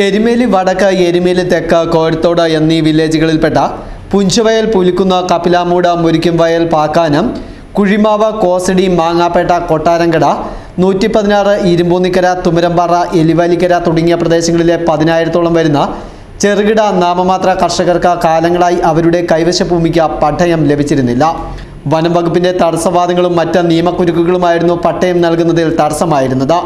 എരുമേലി വടക്ക എരുമേലി തെക്ക കോഴത്തോട് എന്നീ വില്ലേജുകളിൽപ്പെട്ട പുഞ്ചവയൽ പുലിക്കുന്ന കപിലാമൂട് മുരിക്കുംവയൽ പാക്കാനം കുഴിമാവ് കോസടി മാങ്ങാപ്പേട്ട കൊട്ടാരങ്കട നൂറ്റി പതിനാറ് ഇരുമ്പൂന്നിക്കര തുമരമ്പാറ എലിവാലിക്കര തുടങ്ങിയ പ്രദേശങ്ങളിലെ പതിനായിരത്തോളം വരുന്ന ചെറുകിട നാമമാത്ര കർഷകർക്ക് കാലങ്ങളായി അവരുടെ കൈവശ ഭൂമിക്ക് പട്ടയം ലഭിച്ചിരുന്നില്ല. വനം വകുപ്പിന്റെ തടസ്സവാദങ്ങളും മറ്റ് നിയമക്കുരുക്കുകളുമായിരുന്നു പട്ടയം നൽകുന്നതിൽ തടസ്സമായിരുന്നത്.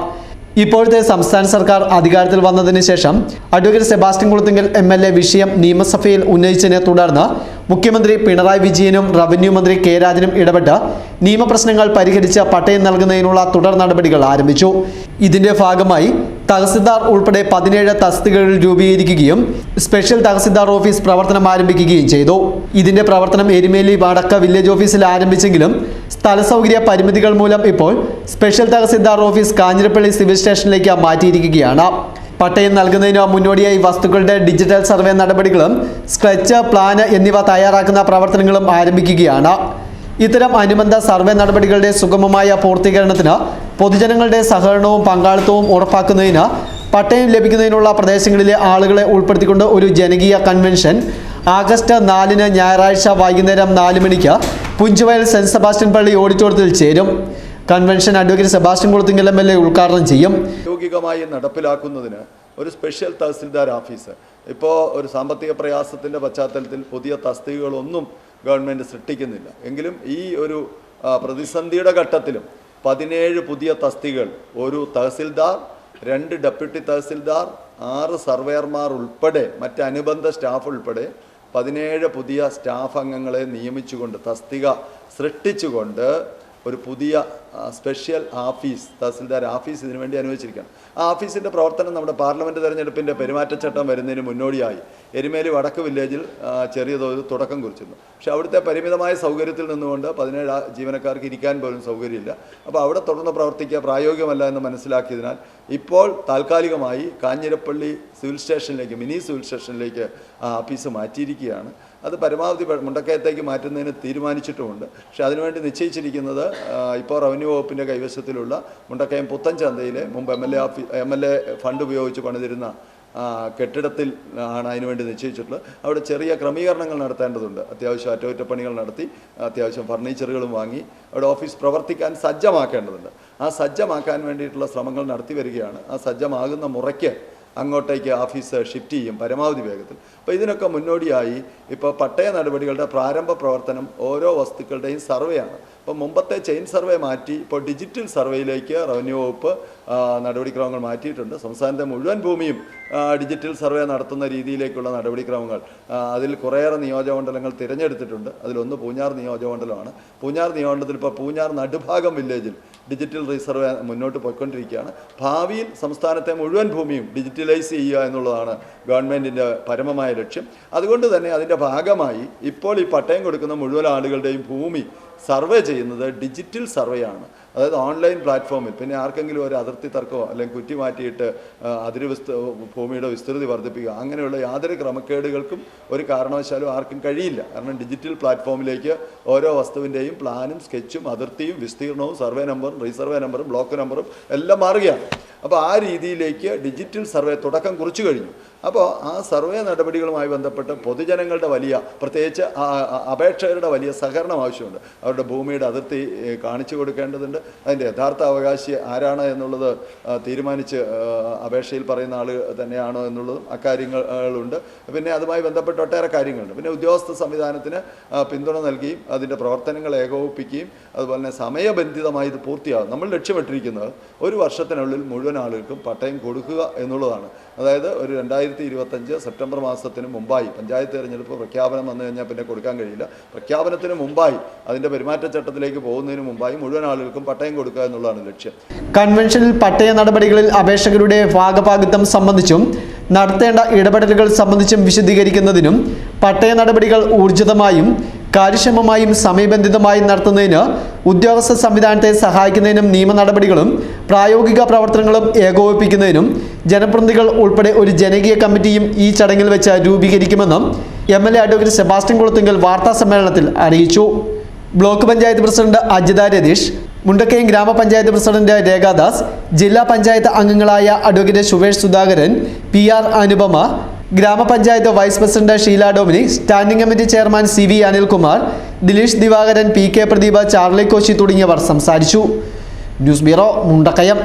ഇപ്പോഴത്തെ സംസ്ഥാന സർക്കാർ അധികാരത്തിൽ വന്നതിന് ശേഷം advocate Sebastian Kulathinkal M L A വിഷയം നിയമസഭയിൽ ഉന്നയിച്ചതിനെ തുടർന്ന് മുഖ്യമന്ത്രി പിണറായി വിജയനും റവന്യൂ മന്ത്രി കെ രാജനും ഇടപെട്ട് നിയമപ്രശ്നങ്ങൾ പരിഹരിച്ച് പട്ടയം നൽകുന്നതിനുള്ള തുടർ നടപടികൾ ആരംഭിച്ചു. ഇതിന്റെ ഭാഗമായി തഹസിൽദാർ ഉൾപ്പെടെ പതിനേഴ് തസ്തികകൾ രൂപീകരിക്കുകയും സ്പെഷ്യൽ തഹസിൽദാർ ഓഫീസ് പ്രവർത്തനം ആരംഭിക്കുകയും ചെയ്തു. ഇതിന്റെ പ്രവർത്തനം എരുമേലി വടക്ക വില്ലേജ് ഓഫീസിൽ ആരംഭിച്ചെങ്കിലും സ്ഥല സൗകര്യ പരിമിതികൾ മൂലം ഇപ്പോൾ special tahsildar office Kanjirappally civil സ്റ്റേഷനിലേക്ക് മാറ്റിയിരിക്കുകയാണ്. പട്ടയം നൽകുന്നതിന് മുന്നോടിയായി വസ്തുക്കളുടെ ഡിജിറ്റൽ സർവേ നടപടികളും സ്ക്രച്ച് പ്ലാന് എന്നിവ തയ്യാറാക്കുന്ന പ്രവർത്തനങ്ങളും ആരംഭിക്കുകയാണ്. ഇത്തരം അനുബന്ധ സർവേ നടപടികളുടെ സുഗമമായ പൂർത്തീകരണത്തിന് പൊതുജനങ്ങളുടെ സഹകരണവും പങ്കാളിത്തവും ഉറപ്പാക്കുന്നതിന് പട്ടയം ലഭിക്കുന്നതിനുള്ള പ്രദേശങ്ങളിലെ ആളുകളെ ഉൾപ്പെടുത്തിക്കൊണ്ട് ഒരു ജനകീയ കൺവെൻഷൻ. ആഗസ്റ്റ് നാലിന് ഞായറാഴ്ച വൈകുന്നേരം നാല് മണിക്ക് പുഞ്ചുവയൽ സെന്റ് സെബാസ്റ്റ്യൻ പള്ളി ഓഡിറ്റോറിയത്തിൽ ചേരും. Convention advocate Sebastian Kulathinkal M L A ഉദ്ഘാടനം ചെയ്യും. ഔദ്യോഗികമായി നടപ്പിലാക്കുന്നതിന് ഒരു സ്പെഷ്യൽ തഹസിൽദാർ ഓഫീസ് ഇപ്പോൾ ഒരു സാമ്പത്തിക പ്രയാസത്തിന്റെ പശ്ചാത്തലത്തിൽ പുതിയ തസ്തികകളൊന്നും ഗവൺമെന്റ് സൃഷ്ടിക്കുന്നില്ല. എങ്കിലും ഈ ഒരു പ്രതിസന്ധിയുടെ ഘട്ടത്തിലും പതിനേഴ് പുതിയ തസ്തികൾ ഒരു തഹസിൽദാർ രണ്ട് ഡെപ്യൂട്ടി തഹസിൽദാർ ആറ് സർവേയർമാർ ഉൾപ്പെടെ മറ്റ് അനുബന്ധ സ്റ്റാഫ് ഉൾപ്പെടെ പതിനേഴ് പുതിയ സ്റ്റാഫ് അംഗങ്ങളെ നിയമിച്ചുകൊണ്ട് തസ്തിക സൃഷ്ടിച്ചുകൊണ്ട് ഒരു പുതിയ സ്പെഷ്യൽ ആഫീസ് തഹസിൽദാർ ആഫീസ് ഇതിനു വേണ്ടി അനുവദിച്ചിരിക്കുകയാണ്. ആ ആഫീസിന്റെ പ്രവർത്തനം നമ്മുടെ പാർലമെന്റ് തെരഞ്ഞെടുപ്പിന്റെ പെരുമാറ്റച്ചട്ടം വരുന്നതിന് മുന്നോടിയായി. എരുമേലി വടക്ക് വില്ലേജിൽ ചെറിയ തോതിൽ തുടക്കം കുറിച്ചിരുന്നു. പക്ഷേ അവിടുത്തെ പരിമിതമായ സൗകര്യത്തിൽ നിന്നുകൊണ്ട് പതിനേഴ് ജീവനക്കാർക്ക് ഇരിക്കാൻ പോലും സൗകര്യമില്ല. അപ്പോൾ അവിടെ തുടർന്ന് പ്രവർത്തിക്കുക പ്രായോഗികമല്ല എന്ന് മനസ്സിലാക്കിയതിനാൽ ഇപ്പോൾ താൽക്കാലികമായി കാഞ്ഞിരപ്പള്ളി സിവിൽ സ്റ്റേഷനിലേക്ക് മിനി സിവിൽ സ്റ്റേഷനിലേക്ക് ആ ആഫീസ് മാറ്റിയിരിക്കുകയാണ്. അത് പരമാവധി മുണ്ടക്കയത്തേക്ക് മാറ്റുന്നതിന് തീരുമാനിച്ചിട്ടുമുണ്ട്. പക്ഷേ അതിനുവേണ്ടി നിശ്ചയിച്ചിരിക്കുന്നത് ഇപ്പോൾ റവന്യൂ വകുപ്പിന്റെ കൈവശത്തിലുള്ള മുണ്ടക്കയം പുത്തൻചന്തയിലെ മുമ്പ് എം എൽ എ ഓഫീ എം എൽ എ ഫണ്ട് ഉപയോഗിച്ച് പണിതിരുന്ന കെട്ടിടത്തിൽ ആണ് അതിനുവേണ്ടി നിശ്ചയിച്ചിട്ടുള്ളത്. അവിടെ ചെറിയ ക്രമീകരണങ്ങൾ നടത്തേണ്ടതുണ്ട്. അത്യാവശ്യം അറ്റകുറ്റപ്പണികൾ നടത്തി അത്യാവശ്യം ഫർണിച്ചറുകളും വാങ്ങി അവിടെ ഓഫീസ് പ്രവർത്തിക്കാൻ സജ്ജമാക്കേണ്ടതുണ്ട്. ആ സജ്ജമാക്കാൻ വേണ്ടിയിട്ടുള്ള ശ്രമങ്ങൾ നടത്തി വരികയാണ്. ആ സജ്ജമാകുന്ന മുറയ്ക്ക് അങ്ങോട്ടേക്ക് ഓഫീസ് ഷിഫ്റ്റ് ചെയ്യും പരമാവധി വേഗത്തിൽ. അപ്പോൾ ഇതിനൊക്കെ മുന്നോടിയായി ഇപ്പോൾ പട്ടയ നടപടികളുടെ പ്രാരംഭ പ്രവർത്തനം ഓരോ വസ്തുക്കളുടെയും സർവേയാണ് അപ്പോൾ മുമ്പത്തെ ചെയിൻ സർവേ മാറ്റി ഇപ്പോൾ ഡിജിറ്റൽ സർവേയിലേക്ക് റവന്യൂ വകുപ്പ് നടപടിക്രമങ്ങൾ മാറ്റിയിട്ടുണ്ട്. സംസ്ഥാനത്തെ മുഴുവൻ ഭൂമിയും ഡിജിറ്റൽ സർവേ നടത്തുന്ന രീതിയിലേക്കുള്ള നടപടിക്രമങ്ങൾ അതിൽ കുറേയേറെ നിയോജകമണ്ഡലങ്ങൾ തിരഞ്ഞെടുത്തിട്ടുണ്ട്. അതിലൊന്ന് പൂഞ്ഞാർ നിയോജകമണ്ഡലമാണ്. പൂഞ്ഞാർ നിയോജകമണ്ഡലത്തിൽ ഇപ്പോൾ പൂഞ്ഞാർ നടുഭാഗം വില്ലേജിൽ ഡിജിറ്റൽ റീസർവേ മുന്നോട്ട് പോയിക്കൊണ്ടിരിക്കുകയാണ്. ഭാവിയിൽ സംസ്ഥാനത്തെ മുഴുവൻ ഭൂമിയും ഡിജിറ്റലൈസ് ചെയ്യുക എന്നുള്ളതാണ് ഗവൺമെന്റിന്റെ പരമമായ ലക്ഷ്യം. അതുകൊണ്ട് തന്നെ അതിന്റെ ഭാഗമായി ഇപ്പോൾ ഈ പട്ടയം കൊടുക്കുന്ന മുഴുവൻ ആളുകളുടെയും ഭൂമി സർവേ ചെയ്യുന്നത് ഡിജിറ്റൽ സർവേ ആണ് അതായത് ഓൺലൈൻ പ്ലാറ്റ്ഫോമിൽ പിന്നെ ആർക്കെങ്കിലും ഒരു അതിർത്തി തർക്കമോ അല്ലെങ്കിൽ കുറ്റി മാറ്റിയിട്ട് അതിരി വിസ്ത ഭൂമിയുടെ വിസ്തൃതി വർദ്ധിപ്പിക്കുക അങ്ങനെയുള്ള യാതൊരു ക്രമക്കേടുകൾക്കും ഒരു കാരണവശാലും ആർക്കും കഴിയില്ല. കാരണം ഡിജിറ്റൽ പ്ലാറ്റ്ഫോമിലേക്ക് ഓരോ വസ്തുവിന്റെയും പ്ലാനും സ്കെച്ചും അതിർത്തിയും വിസ്തീർണവും സർവേ നമ്പറും റീസർവേ നമ്പറും ബ്ലോക്ക് നമ്പറും എല്ലാം മാറുകയാണ്. അപ്പോൾ ആ രീതിയിലേക്ക് ഡിജിറ്റൽ സർവേ തുടക്കം കുറിച്ചു കഴിഞ്ഞു. അപ്പോൾ ആ സർവേ നടപടികളുമായി ബന്ധപ്പെട്ട് പൊതുജനങ്ങളുടെ വലിയ പ്രത്യേകിച്ച് അപേക്ഷകരുടെ വലിയ സഹകരണം ആവശ്യമുണ്ട്. അവരുടെ ഭൂമിയുടെ അതിർത്തി കാണിച്ചു കൊടുക്കേണ്ടതുണ്ട്. അതിന്റെ യഥാർത്ഥ അവകാശി ആരാണ് എന്നുള്ളത് തീരുമാനിച്ച് അപേക്ഷയിൽ പറയുന്ന ആൾ തന്നെയാണോ എന്നുള്ളതും അക്കാര്യങ്ങളുണ്ട്. പിന്നെ അതുമായി ബന്ധപ്പെട്ട ഒട്ടേറെ കാര്യങ്ങളുണ്ട്. പിന്നെ ഉദ്യോഗസ്ഥ സംവിധാനത്തിന് പിന്തുണ നൽകുകയും അതിന്റെ പ്രവർത്തനങ്ങൾ ഏകോപിപ്പിക്കുകയും അതുപോലെ തന്നെ സമയബന്ധിതമായി ഇത് പൂർത്തിയാകും. നമ്മൾ ലക്ഷ്യമിട്ടിരിക്കുന്നത് ഒരു വർഷത്തിനുള്ളിൽ മുഴുവൻ ആളുകൾക്കും പട്ടയം കൊടുക്കുക എന്നുള്ളതാണ്. അതായത് ഒരു രണ്ടായിരത്തി ഇരുപത്തഞ്ച് സെപ്റ്റംബർ മാസത്തിന് മുമ്പായി പഞ്ചായത്ത് തിരഞ്ഞെടുപ്പ് പ്രഖ്യാപനം വന്നു കഴിഞ്ഞാൽ പിന്നെ കൊടുക്കാൻ കഴിയില്ല. പ്രഖ്യാപനത്തിന് മുമ്പായി അതിന്റെ പെരുമാറ്റച്ചട്ടത്തിലേക്ക് പോകുന്നതിന് മുമ്പായി മുഴുവൻ ആളുകൾക്കും പട്ടയം കൊടുക്കുക എന്നുള്ളതാണ് ലക്ഷ്യം. കൺവെൻഷനിൽ പട്ടയ നടപടികളിൽ അപേക്ഷകരുടെ ഭാഗഭാഗിത്വം സംബന്ധിച്ചും നടത്തേണ്ട ഇടപെടലുകൾ സംബന്ധിച്ചും വിശദീകരിക്കുന്നതിനും പട്ടയ നടപടികൾ ഊർജിതമായും കാര്യക്ഷമമായും സമയബന്ധിതമായും നടത്തുന്നതിന് ഉദ്യോഗസ്ഥ സംവിധാനത്തെ സഹായിക്കുന്നതിനും നിയമ നടപടികളും പ്രായോഗിക പ്രവർത്തനങ്ങളും ഏകോപിപ്പിക്കുന്നതിനും ജനപ്രതിനിധികൾ ഉൾപ്പെടെ ഒരു ജനകീയ കമ്മിറ്റിയും ഈ ചടങ്ങിൽ വെച്ച് രൂപീകരിക്കുമെന്നും M L A advocate Sebastian Kulathinkal വാർത്താ സമ്മേളനത്തിൽ അറിയിച്ചു. Block panchayat president Ajitha Ratheesh Mundakayam grama panchayat president Rekhadas ജില്ലാ പഞ്ചായത്ത് അംഗങ്ങളായ advocate Suvesh Sudhakaran P R Anupama grama panchayat vice president Sheela Dominic standing committee chairman C V Anilkumar Dileesh Divakaran P K Pradeepa Charlie Koshy തുടങ്ങിയവർ സംസാരിച്ചു. News bureau Mundakayam.